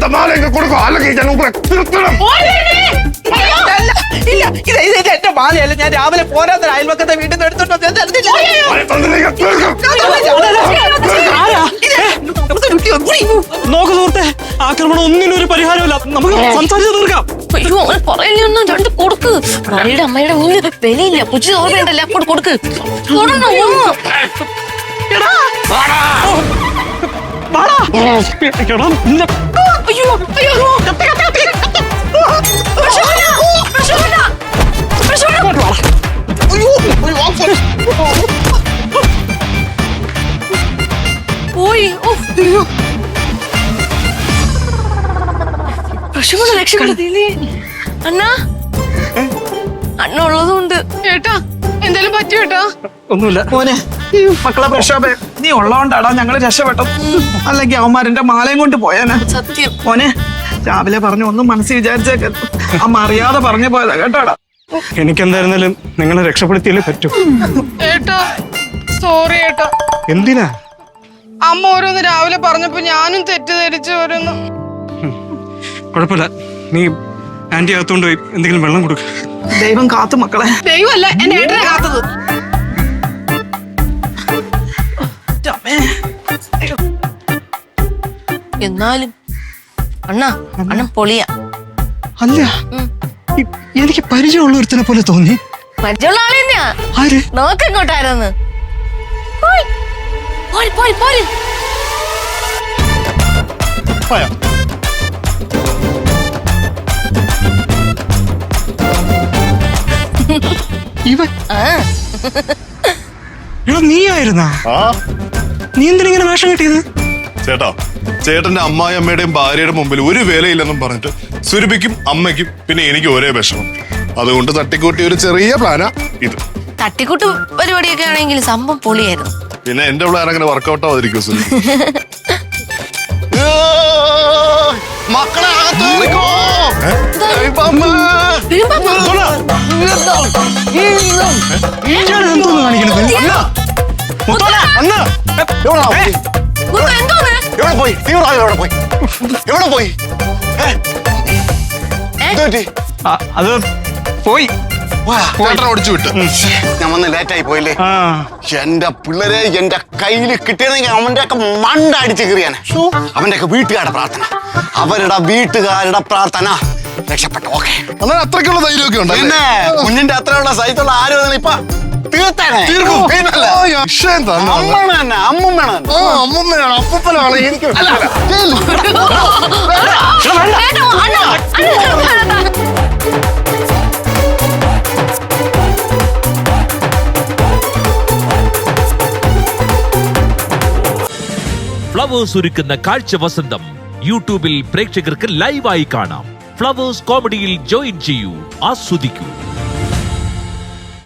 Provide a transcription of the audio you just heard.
ഇങ്ങനത്തെ മാലയൊക്കെ കൊടുക്കും? അല്ലെങ്കിൽ ഞാൻ ഇവിടെ നിർത്തണം. അല്ല, ഇല്ല ഇത് ഇത് ഇത് എന്റെ മാലയല്ല ഞാൻ രാവിലെ പോരാത്ത അയൽവക്കത്തെ വീട്ടിൽ നിന്ന് എടുത്തോണ്ട് വന്നത്. ഞാൻ തരുന്നില്ല. മാല തന്നില്ലെങ്കിൽ തീർക്കും. ആരാ? ഇത് നമുക്ക് ചുറ്റി വന്നു. ഉയ്യോ. നോക്ക് സുഹൃത്തെ ആക്രമണം ഒന്നിനും ഒരു പരിഹാരമില്ല നമുക്ക് സംസാരിച്ച് തീർക്കാം. അയ്യോ അങ്ങനെ പറയലൊന്നും രണ്ട് കൊടുക്ക്. മറിയുടെ അമ്മയുടെ മുന്നിൽ വിലയില്ല. ഓർമ്മയുണ്ടല്ലോ അങ്ങോട്ട് കൊടുക്ക് എടാ, നിന്നെ അയ്യോ അയ്യോ കത്തി, കത്തി, കത്തി, കത്തി. പ്രശോഭന, പ്രശോഭന, പ്രശോഭന. പോയി. പ്രശോഭന രക്ഷപ്പെടുത്തിയില്ലേ അണ്ണാ. അണ്ണ ഉള്ളതുകൊണ്ട്. ഏട്ടാ എന്തേലും പറ്റിയോ ഏട്ടാ? ഒന്നുമില്ല. മോനെ. മക്കളെ പ്രക്ഷോഭ നീ ഉള്ളതുകൊണ്ടാടാ ഞങ്ങൾ രക്ഷപ്പെട്ടത്. അല്ലെങ്കിൽ അവന്മാരെന്റെ മാലയും കൊണ്ട് പോയാനെ. സത്യം. മോനെ രാവിലെ പറഞ്ഞു ഒന്നും മനസ്സിൽ വിചാരിച്ചേക്ക അമ്മ അറിയാതെ പറഞ്ഞു പോയതാ കേട്ടോടാ? എനിക്കെന്തായിരുന്നാലും നിങ്ങളെ രക്ഷപ്പെടുത്തിയല്ലേ പറ്റൂ. ഏട്ടാ സോറി ഏട്ടാ. എന്തിനാ? അമ്മ ഓരോന്ന് രാവിലെ പറഞ്ഞപ്പോ ഞാനും തെറ്റിദ്ധരിച്ചു ഓരോന്ന്. കുഴപ്പമില്ല. നീ ആന്റി അകത്തോണ്ട് പോയി എന്തെങ്കിലും വെള്ളം കൊടുക്ക. ദൈവം കാത്തു മക്കളെ. ദൈവമല്ല എന്റെ ഏട്ടനെ എന്നാലും അണ്ണാ അണ്ണൻ പൊളിയാ. അല്ല. എനിക്ക് പരിചയമുള്ള ഒരുത്തനെ പോലെ തോന്നി. പരിചയമുള്ള ആൾ തന്നെയാ. നോക്കെങ്ങോട്ടായിരുന്നു എടാ നീ ആയിരുന്നാ ആ. നീ എന്തിനിങ്ങനെ വേഷം കിട്ടിയത്? ചേട്ടാ ചേട്ടന്റെ അമ്മായി അമ്മായിയമ്മയുടെയും ഭാര്യയുടെ മുമ്പിൽ ഒരു വേലയില്ലെന്നും പറഞ്ഞിട്ട് സുരഭിക്കും അമ്മയ്ക്കും പിന്നെ എനിക്ക് ഒരേ വിഷമം. അതുകൊണ്ട് തട്ടിക്കൂട്ടി ഒരു ചെറിയ പ്ലാനാ ഇത്. തട്ടിക്കൂട്ട് പരിപാടിയൊക്കെ ആണെങ്കിൽ സംഭവം പൊളിയായിരുന്നു. പിന്നെ എന്റെ പ്ലാൻ അങ്ങനെ വർക്കൗട്ട് ആവാതിരിക്കും സുരഭി? മക്കളെ അകത്ത് കാണിക്കണത് അണ്ണാ, അണ്ണാ. എന്തോന്ന്? എവിടെ പോയി? തീവ്രവാദികൾ എവിടെ പോയി? എവിടെ പോയി? അത് പോയി. ഓടിച്ചു വിട്ട്. ഞാൻ വന്ന് ലേറ്റായി പോയില്ലേ? എന്റെ പിള്ളേരെ എന്റെ കയ്യിൽ കിട്ടിയതെങ്കിൽ അവന്റെ ഒക്കെ മണ്ട അടിച്ച് കീറിയാനെ അവന്റെ ഒക്കെ വീട്ടുകാരുടെ പ്രാർത്ഥന. അവരുടെ വീട്ടുകാരുടെ പ്രാർത്ഥന. രക്ഷപ്പെട്ടു ഓക്കെ. അത്രയ്ക്കുള്ള ധൈര്യമൊക്കെ ഉണ്ട് പിന്നെ കുഞ്ഞിന്റെ അത്രയുള്ള സൈത്തുള്ള ആരും ഇപ്പൊ തീർത്താനെ തീർക്കും. പിന്നല്ല. രക്ഷയും തന്നെ അണ്ണാ. അമ്മ തന്നെ അമ്മൂമ്മയാണ് തന്നെ. ആ, അമ്മൂമ്മയാണ് അപ്പൂപ്പനാണ് എനിക്ക് ചെല്ല്. വേണ്ട, അണ്ണാ, അണ്ണാ. ഫ്ലവേഴ്സ് ഒരുക്കുന്ന കാഴ്ച വസന്തം യൂട്യൂബിൽ പ്രേക്ഷകർക്ക് ലൈവായി കാണാം ഫ്ലവേഴ്സ് കോമഡിയിൽ ജോയിൻ ചെയ്യൂ ആസ്വദിക്കൂ